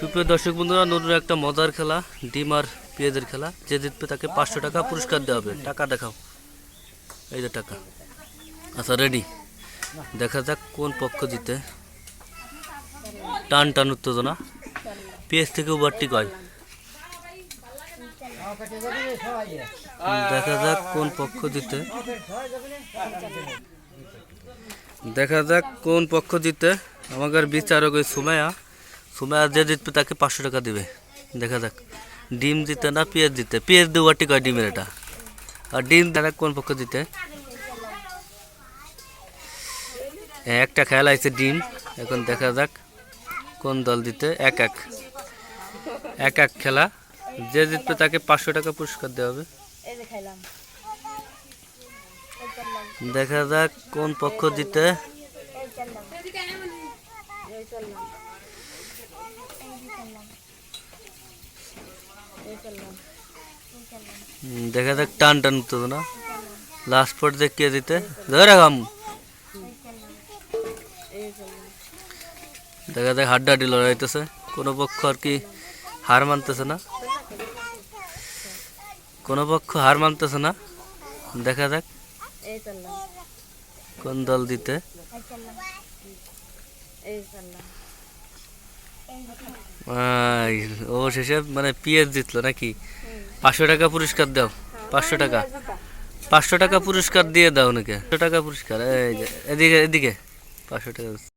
সুপ্রিয় দর্শক বন্ধুরা নতুন একটা মজার খেলা ডিম আর পেঁয়াজের খেলা, যে জিতবে তাকে পাঁচশো টাকা পুরস্কার দেওয়া হবে। টাকা দেখাও। এই যে টাকা। আচ্ছা রেডি দেখা যাক কোন পক্ষ জিতে। টান টান উত্তেজনা। পেঁয়াজ থেকে উবারটি কয়? দেখা যাক কোন পক্ষ জিতে। দেখা যাক কোন পক্ষ জিতে। আমাদের বিচারক ওই সুমায়া সুমায়া যে জিতবে তাকে পাঁচশো টাকা দিবে। দেখা যাক। ডিম জিতে না পেঁয়াজ জিতে? পেঁয়াজ দুবারটি কয় ডিমের এটা? আর ডিম দেখা কোন পক্ষ এ, একটা খেলা আছে ডিম। এখন দেখা যাক কোন দল দিতে এক এক। এক এক খেলা। যে জিতবে তাকে পাঁচশো টাকা পুরস্কার দেওয়া হবে। দেখা যাক কোন পক্ষ জিতে এই চললাম এই চললাম এই চললাম হুম, দেখা যাক টান টান তো না? লাস্ট পর্যায়ে কে দিতে ধরে চললাম দেখা যাক হাড্ডাহাড্ডি লড়াইতেছে কোনো পক্ষ আর কি হার মানতেছে না। কোনো পক্ষ হার মানতেছে না। দেখা যাক কোন দল দিতে চললাম শেষে মানে পিএস জিতলো নাকি? পাঁচশো টাকা পুরস্কার দাও, পাঁচশো টাকা। পাঁচশো টাকা পুরস্কার দিয়ে দাও নাকি পাঁচশো টাকা পুরস্কার, এই এদিকে এদিকে। পাঁচশো টাকা।